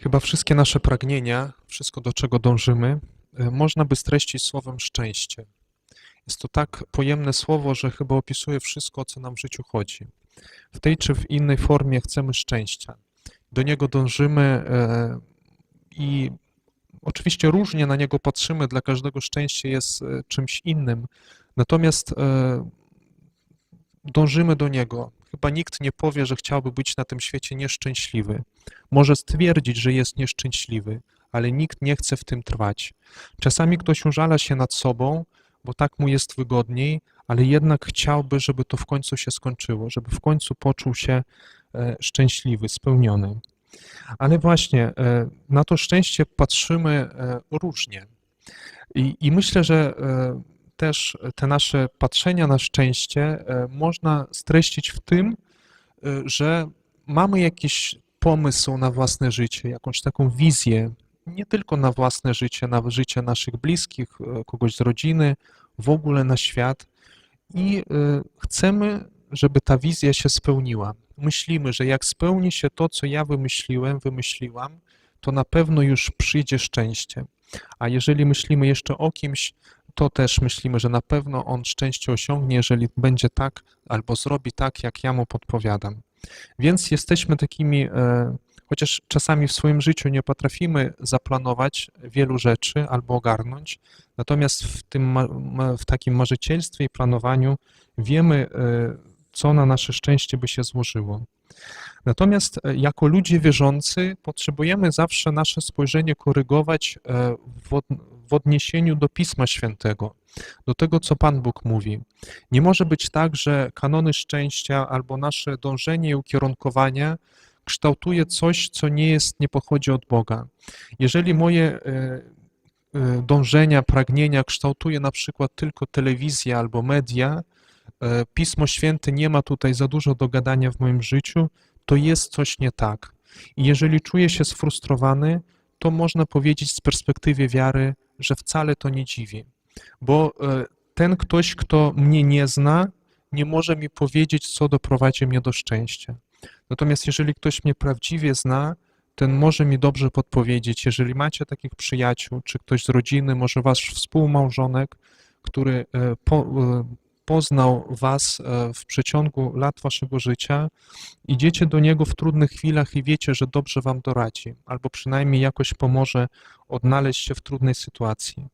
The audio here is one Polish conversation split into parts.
Chyba wszystkie nasze pragnienia, wszystko do czego dążymy, e, można by streścić słowem szczęście. Jest to tak pojemne słowo, że chyba opisuje wszystko, o co nam w życiu chodzi. W tej czy w innej formie chcemy szczęścia. Do niego dążymy e, i oczywiście różnie na niego patrzymy, dla każdego szczęście jest e, czymś innym. Natomiast dążymy do niego. Chyba nikt nie powie, że chciałby być na tym świecie nieszczęśliwy. Może stwierdzić, że jest nieszczęśliwy, ale nikt nie chce w tym trwać. Czasami ktoś użala się nad sobą, bo tak mu jest wygodniej, ale jednak chciałby, żeby to w końcu się skończyło, żeby w końcu poczuł się e, szczęśliwy, spełniony. Ale właśnie e, na to szczęście patrzymy e, różnie. I, i myślę, że też te nasze patrzenia na szczęście można streścić w tym, że mamy jakiś pomysł na własne życie, jakąś taką wizję, nie tylko na własne życie, na życie naszych bliskich, e, kogoś z rodziny, w ogóle na świat i e, chcemy, żeby ta wizja się spełniła. Myślimy, że jak spełni się to, co ja wymyśliłem, wymyśliłam, to na pewno już przyjdzie szczęście. A jeżeli myślimy jeszcze o kimś, to też myślimy, że na pewno on szczęście osiągnie, jeżeli będzie tak albo zrobi tak, jak ja mu podpowiadam. Więc jesteśmy takimi, e, chociaż czasami w swoim życiu nie potrafimy zaplanować wielu rzeczy albo ogarnąć, natomiast w, tym, w takim marzycielstwie i planowaniu wiemy, e, co na nasze szczęście by się złożyło. Natomiast e, jako ludzie wierzący potrzebujemy zawsze nasze spojrzenie korygować w odniesieniu do Pisma Świętego, do tego, co Pan Bóg mówi. Nie może być tak, że kanony szczęścia albo nasze dążenie i ukierunkowanie kształtuje coś, co nie jest, nie pochodzi od Boga. Jeżeli moje e, e, dążenia, pragnienia kształtuje na przykład tylko telewizja albo media, e, Pismo Święte nie ma tutaj za dużo do gadania w moim życiu, to jest coś nie tak. I jeżeli czuję się sfrustrowany, to można powiedzieć z perspektywy wiary, że wcale to nie dziwi, bo e, ten ktoś, kto mnie nie zna, nie może mi powiedzieć, co doprowadzi mnie do szczęścia. Natomiast jeżeli ktoś mnie prawdziwie zna, ten może mi dobrze podpowiedzieć. Jeżeli macie takich przyjaciół, czy ktoś z rodziny, może wasz współmałżonek, który e, po, e, poznał was w przeciągu lat waszego życia, idziecie do niego w trudnych chwilach i wiecie, że dobrze wam doradzi, albo przynajmniej jakoś pomoże odnaleźć się w trudnej sytuacji.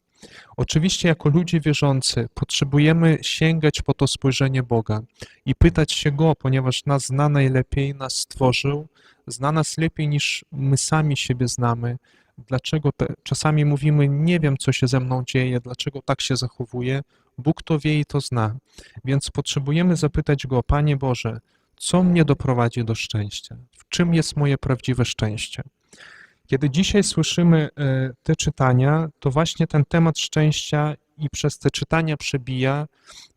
Oczywiście, jako ludzie wierzący, potrzebujemy sięgać po to spojrzenie Boga i pytać się Go, ponieważ nas zna najlepiej, nas stworzył, zna nas lepiej niż my sami siebie znamy. Dlaczego te, czasami mówimy, nie wiem, co się ze mną dzieje, dlaczego tak się zachowuję. Bóg to wie i to zna. Więc potrzebujemy zapytać Go, Panie Boże, co mnie doprowadzi do szczęścia? W czym jest moje prawdziwe szczęście? Kiedy dzisiaj słyszymy e, te czytania, to właśnie ten temat szczęścia i przez te czytania przebija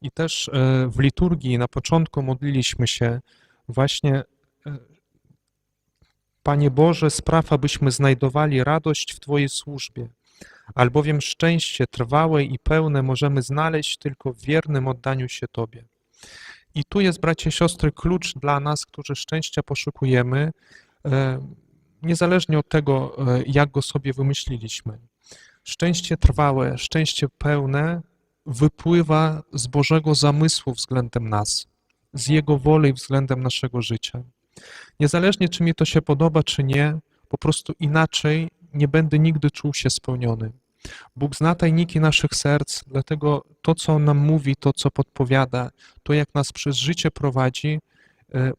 i też e, w liturgii na początku modliliśmy się właśnie e, Panie Boże, spraw, abyśmy znajdowali radość w Twojej służbie, albowiem szczęście trwałe i pełne możemy znaleźć tylko w wiernym oddaniu się Tobie. I tu jest, bracie siostry, klucz dla nas, którzy szczęścia poszukujemy, niezależnie od tego, e, jak go sobie wymyśliliśmy. Szczęście trwałe, szczęście pełne wypływa z Bożego zamysłu względem nas, z Jego woli względem naszego życia. Niezależnie, czy mi to się podoba, czy nie, po prostu inaczej nie będę nigdy czuł się spełniony. Bóg zna tajniki naszych serc, dlatego to, co On nam mówi, to, co podpowiada, to, jak nas przez życie prowadzi,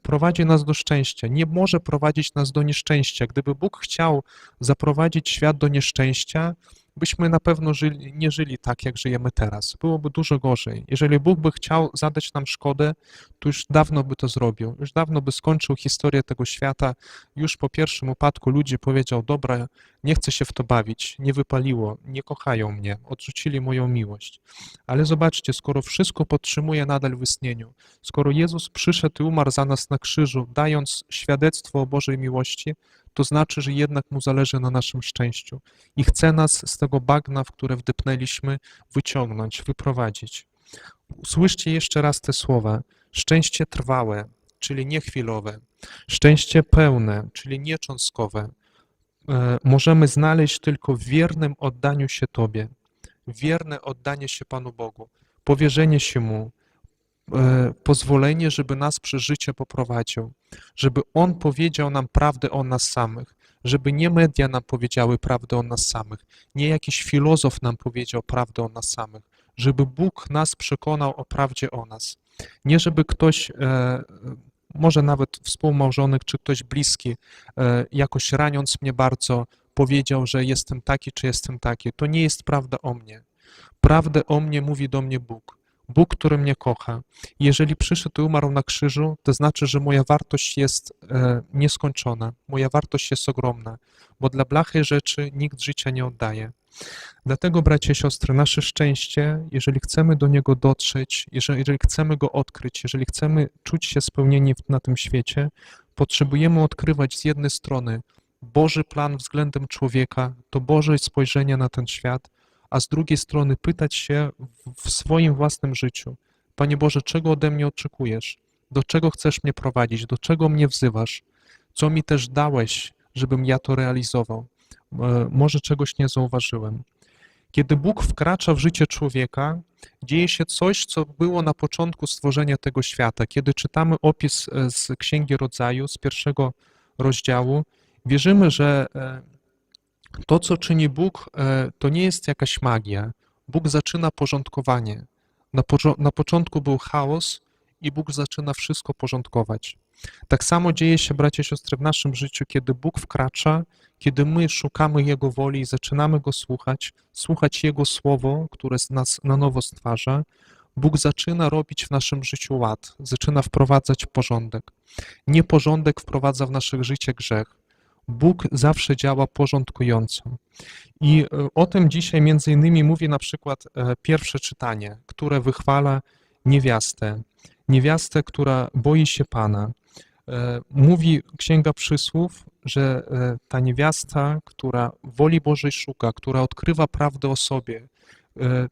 prowadzi nas do szczęścia. Nie może prowadzić nas do nieszczęścia. Gdyby Bóg chciał zaprowadzić świat do nieszczęścia, byśmy na pewno żyli, nie żyli tak, jak żyjemy teraz. Byłoby dużo gorzej. Jeżeli Bóg by chciał zadać nam szkodę, to już dawno by to zrobił. Już dawno by skończył historię tego świata. Już po pierwszym upadku ludzi powiedział: Dobra, nie chcę się w to bawić, nie wypaliło, nie kochają mnie, odrzucili moją miłość. Ale zobaczcie, skoro wszystko podtrzymuje nadal w istnieniu, skoro Jezus przyszedł i umarł za nas na krzyżu, dając świadectwo o Bożej miłości, to znaczy, że jednak mu zależy na naszym szczęściu i chce nas z tego bagna, w które wdepnęliśmy, wyciągnąć, wyprowadzić. Usłyszcie jeszcze raz te słowa: szczęście trwałe, czyli nie chwilowe, szczęście pełne, czyli nie cząstkowe, e, możemy znaleźć tylko w wiernym oddaniu się Tobie. Wierne oddanie się Panu Bogu, powierzenie się Mu, pozwolenie, żeby nas przez życie poprowadził, żeby On powiedział nam prawdę o nas samych, żeby nie media nam powiedziały prawdę o nas samych, nie jakiś filozof nam powiedział prawdę o nas samych, żeby Bóg nas przekonał o prawdzie o nas. Nie żeby ktoś, e, może nawet współmałżonek czy ktoś bliski, e, jakoś raniąc mnie bardzo, powiedział, że jestem taki czy jestem taki. To nie jest prawda o mnie. Prawdę o mnie mówi do mnie Bóg. Bóg, który mnie kocha. Jeżeli przyszedł i umarł na krzyżu, to znaczy, że moja wartość jest e, nieskończona. Moja wartość jest ogromna, bo dla blachej rzeczy nikt życia nie oddaje. Dlatego, bracia i siostry, nasze szczęście, jeżeli chcemy do niego dotrzeć, jeżeli, jeżeli chcemy go odkryć, jeżeli chcemy czuć się spełnieni na tym świecie, potrzebujemy odkrywać z jednej strony Boży plan względem człowieka, to Boże spojrzenie na ten świat, a z drugiej strony pytać się w- swoim własnym życiu: Panie Boże, czego ode mnie oczekujesz? Do czego chcesz mnie prowadzić? Do czego mnie wzywasz? Co mi też dałeś, żebym ja to realizował? E, Może czegoś nie zauważyłem. Kiedy Bóg wkracza w życie człowieka, dzieje się coś, co było na początku stworzenia tego świata. Kiedy czytamy opis e, z Księgi Rodzaju, z pierwszego rozdziału, wierzymy, że e, to, co czyni Bóg, e, to nie jest jakaś magia. Bóg zaczyna porządkowanie. Na, na początku był chaos i Bóg zaczyna wszystko porządkować. Tak samo dzieje się, bracia i siostry, w naszym życiu, kiedy Bóg wkracza, kiedy my szukamy Jego woli i zaczynamy Go słuchać, słuchać Jego słowo, które nas na nowo stwarza, Bóg zaczyna robić w naszym życiu ład, zaczyna wprowadzać porządek. Nieporządek wprowadza w naszych życie grzech. Bóg zawsze działa porządkująco. I e, o tym dzisiaj między innymi mówi na przykład e, pierwsze czytanie, które wychwala niewiastę. Niewiastę, która boi się Pana. E, Mówi Księga Przysłów, że ta niewiasta, która woli Bożej szuka, która odkrywa prawdę o sobie,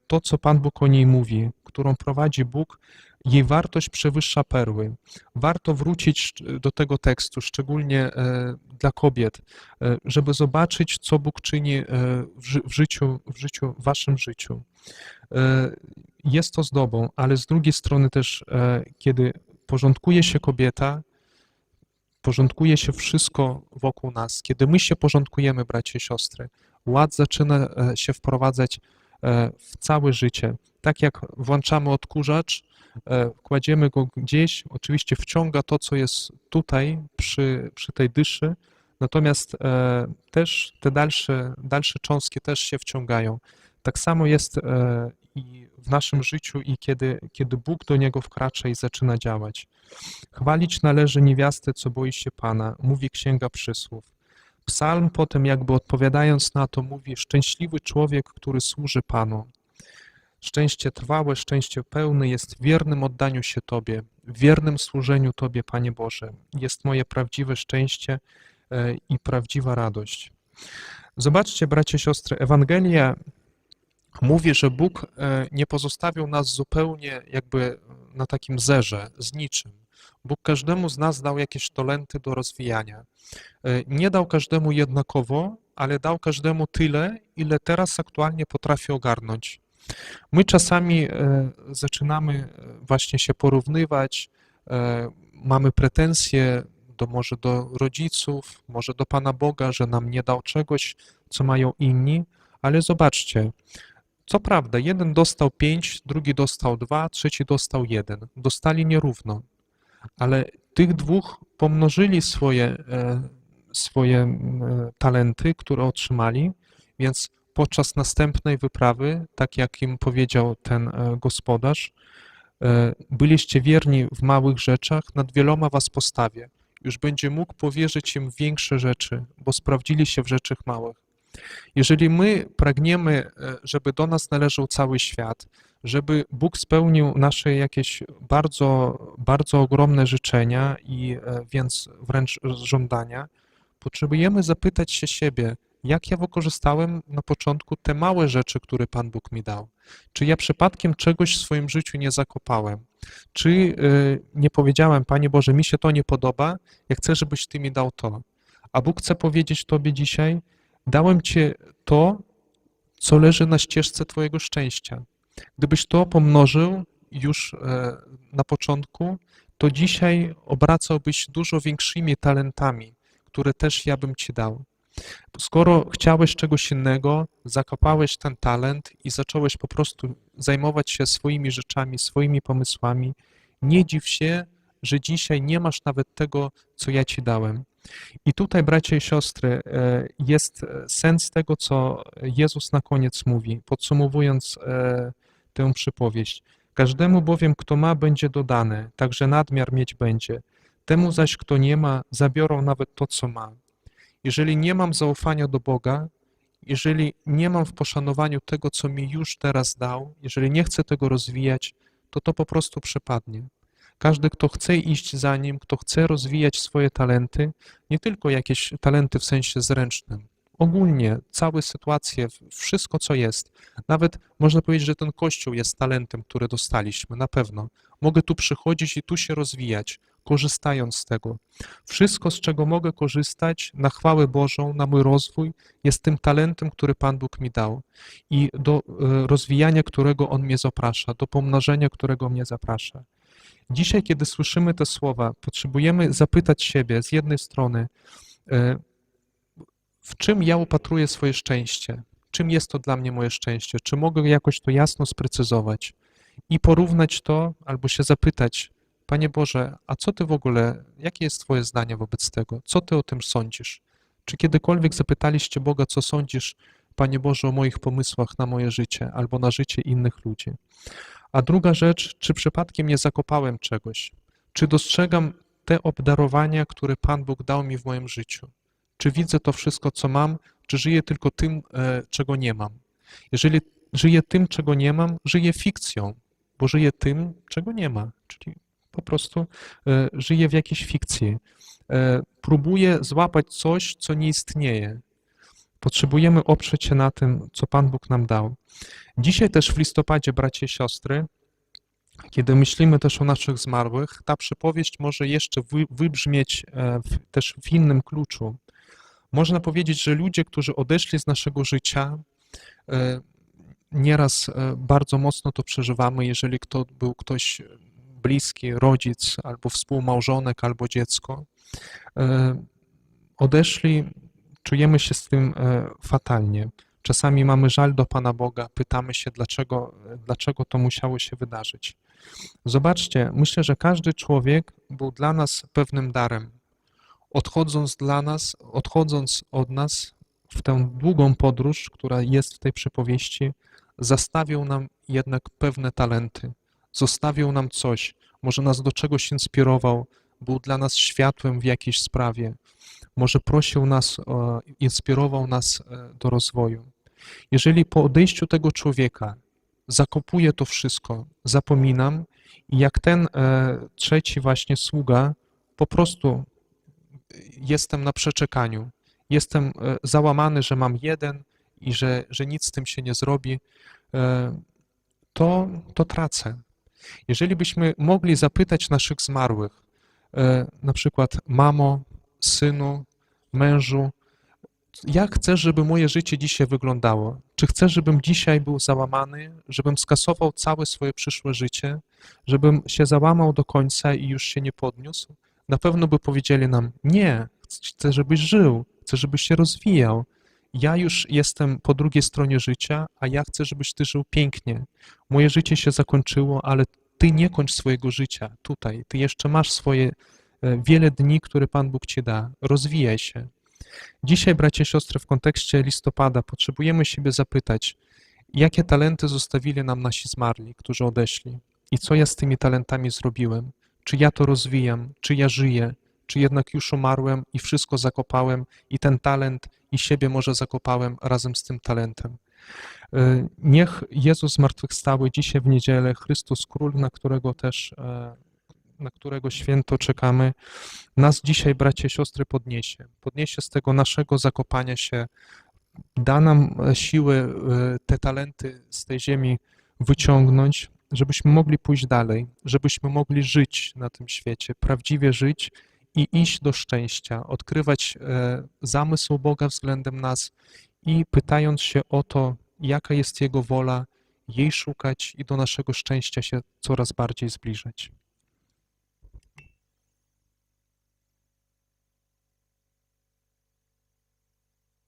to, co Pan Bóg o niej mówi, którą prowadzi Bóg, jej wartość przewyższa perły. Warto wrócić do tego tekstu, szczególnie e, dla kobiet, e, żeby zobaczyć, co Bóg czyni e, w ży- w życiu, w życiu, w waszym życiu. Jest to zdobą, ale z drugiej strony też, kiedy porządkuje się kobieta, porządkuje się wszystko wokół nas. Kiedy my się porządkujemy, bracia i siostry, ład zaczyna się wprowadzać w całe życie. Tak jak włączamy odkurzacz, e, kładziemy go gdzieś, oczywiście wciąga to, co jest tutaj przy, przy tej dyszy, natomiast e, też te dalsze, dalsze cząstki też się wciągają. Tak samo jest e, i w naszym życiu i kiedy, kiedy Bóg do niego wkracza i zaczyna działać. Chwalić należy niewiastę, co boi się Pana, mówi Księga Przysłów. Psalm potem jakby odpowiadając na to mówi, szczęśliwy człowiek, który służy Panu. Szczęście trwałe, szczęście pełne jest wiernym oddaniu się Tobie, wiernym służeniu Tobie, Panie Boże. Jest moje prawdziwe szczęście e, i prawdziwa radość. Zobaczcie, bracie, siostry, Ewangelia mówi, że Bóg e, nie pozostawił nas zupełnie jakby na takim zerze, z niczym. Bóg każdemu z nas dał jakieś talenty do rozwijania. E, Nie dał każdemu jednakowo, ale dał każdemu tyle, ile teraz aktualnie potrafi ogarnąć. My czasami e, zaczynamy e, właśnie się porównywać, mamy pretensje do, może do rodziców, może do Pana Boga, że nam nie dał czegoś, co mają inni, ale zobaczcie, co prawda, jeden dostał pięć, drugi dostał dwa, trzeci dostał jeden. Dostali nierówno, ale tych dwóch pomnożyli swoje, e, swoje talenty, które otrzymali, więc podczas następnej wyprawy, tak jak im powiedział ten e, gospodarz, e, byliście wierni w małych rzeczach, nad wieloma was postawię. Już będzie mógł powierzyć im większe rzeczy, bo sprawdzili się w rzeczach małych. Jeżeli my pragniemy, żeby do nas należał cały świat, żeby Bóg spełnił nasze jakieś bardzo, bardzo ogromne życzenia i e, więc wręcz żądania, potrzebujemy zapytać się siebie, jak ja wykorzystałem na początku te małe rzeczy, które Pan Bóg mi dał. Czy ja przypadkiem czegoś w swoim życiu nie zakopałem? Czy e, nie powiedziałem, Panie Boże, mi się to nie podoba, ja chcę, żebyś Ty mi dał to. A Bóg chce powiedzieć Tobie dzisiaj: Dałem Ci to, co leży na ścieżce Twojego szczęścia. Gdybyś to pomnożył już e, na początku, to dzisiaj obracałbyś dużo większymi talentami, które też ja bym Ci dał. Skoro chciałeś czegoś innego, zakopałeś ten talent i zacząłeś po prostu zajmować się swoimi rzeczami, swoimi pomysłami, nie dziw się, że dzisiaj nie masz nawet tego, co ja ci dałem. I tutaj, bracia i siostry, e, jest sens tego, co Jezus na koniec mówi, podsumowując e, tę przypowieść. Każdemu bowiem, kto ma, będzie dodane, także nadmiar mieć będzie. Temu zaś, kto nie ma, zabiorą nawet to, co ma. Jeżeli nie mam zaufania do Boga, jeżeli nie mam w poszanowaniu tego, co mi już teraz dał, jeżeli nie chcę tego rozwijać, to to po prostu przepadnie. Każdy, kto chce iść za nim, kto chce rozwijać swoje talenty, nie tylko jakieś talenty w sensie zręcznym, ogólnie całe sytuacje, wszystko co jest. Nawet można powiedzieć, że ten kościół jest talentem, który dostaliśmy, na pewno. Mogę tu przychodzić i tu się rozwijać, korzystając z tego. Wszystko, z czego mogę korzystać na chwałę Bożą, na mój rozwój, jest tym talentem, który Pan Bóg mi dał i do e, rozwijania, którego On mnie zaprasza, do pomnożenia, którego mnie zaprasza. Dzisiaj, kiedy słyszymy te słowa, potrzebujemy zapytać siebie z jednej strony, e, w czym ja upatruję swoje szczęście? Czym jest to dla mnie moje szczęście? Czy mogę jakoś to jasno sprecyzować i porównać to, albo się zapytać, Panie Boże, a co Ty w ogóle, jakie jest Twoje zdanie wobec tego? Co Ty o tym sądzisz? Czy kiedykolwiek zapytaliście Boga, co sądzisz, Panie Boże, o moich pomysłach na moje życie albo na życie innych ludzi? A druga rzecz, czy przypadkiem nie zakopałem czegoś? Czy dostrzegam te obdarowania, które Pan Bóg dał mi w moim życiu? Czy widzę to wszystko, co mam, czy żyję tylko tym, e, czego nie mam? Jeżeli żyję tym, czego nie mam, żyję fikcją, bo żyję tym, czego nie ma, czyli po prostu e, żyję w jakiejś fikcji. E, próbuję złapać coś, co nie istnieje. Potrzebujemy oprzeć się na tym, co Pan Bóg nam dał. Dzisiaj też w listopadzie, bracie i siostry, kiedy myślimy też o naszych zmarłych, ta przypowieść może jeszcze wybrzmieć też w innym kluczu. Można powiedzieć, że ludzie, którzy odeszli z naszego życia, e, nieraz e, bardzo mocno to przeżywamy, jeżeli to był ktoś bliski, rodzic, albo współmałżonek, albo dziecko. E, odeszli, czujemy się z tym fatalnie. Czasami mamy żal do Pana Boga, pytamy się, dlaczego, dlaczego to musiało się wydarzyć. Zobaczcie, myślę, że każdy człowiek był dla nas pewnym darem odchodząc dla nas, odchodząc od nas w tę długą podróż, która jest w tej przypowieści, zastawią nam jednak pewne talenty, zostawił nam coś, może nas do czegoś inspirował, był dla nas światłem w jakiejś sprawie, może prosił nas, inspirował nas e, do rozwoju. Jeżeli po odejściu tego człowieka zakopuję to wszystko, zapominam jak ten e, trzeci właśnie sługa po prostu jestem na przeczekaniu. Jestem e, załamany, że mam jeden i że, że nic z tym się nie zrobi, e, to, to tracę. Jeżeli byśmy mogli zapytać naszych zmarłych, e, na przykład mamo, synu, mężu, jak chcesz, żeby moje życie dzisiaj wyglądało? Czy chcesz, żebym dzisiaj był załamany, żebym skasował całe swoje przyszłe życie, żebym się załamał do końca i już się nie podniósł? Na pewno by powiedzieli nam: Nie, chcę, żebyś żył, chcę, żebyś się rozwijał. Ja już jestem po drugiej stronie życia, a ja chcę, żebyś ty żył pięknie. Moje życie się zakończyło, ale ty nie kończ swojego życia tutaj. Ty jeszcze masz swoje e, wiele dni, które Pan Bóg ci da. Rozwijaj się. Dzisiaj, bracie i siostry, w kontekście listopada potrzebujemy siebie zapytać, jakie talenty zostawili nam nasi zmarli, którzy odeszli i co ja z tymi talentami zrobiłem. Czy ja to rozwijam? Czy ja żyję? Czy jednak już umarłem i wszystko zakopałem i ten talent i siebie może zakopałem razem z tym talentem? E, niech Jezus zmartwychwstały dzisiaj w niedzielę, Chrystus Król, na którego też, e, na którego święto czekamy, nas dzisiaj, bracie i siostry, podniesie. Podniesie z tego naszego zakopania się, da nam siły e, te talenty z tej ziemi wyciągnąć, żebyśmy mogli pójść dalej, żebyśmy mogli żyć na tym świecie, prawdziwie żyć i iść do szczęścia, odkrywać e, zamysł Boga względem nas i pytając się o to, jaka jest Jego wola, jej szukać i do naszego szczęścia się coraz bardziej zbliżać.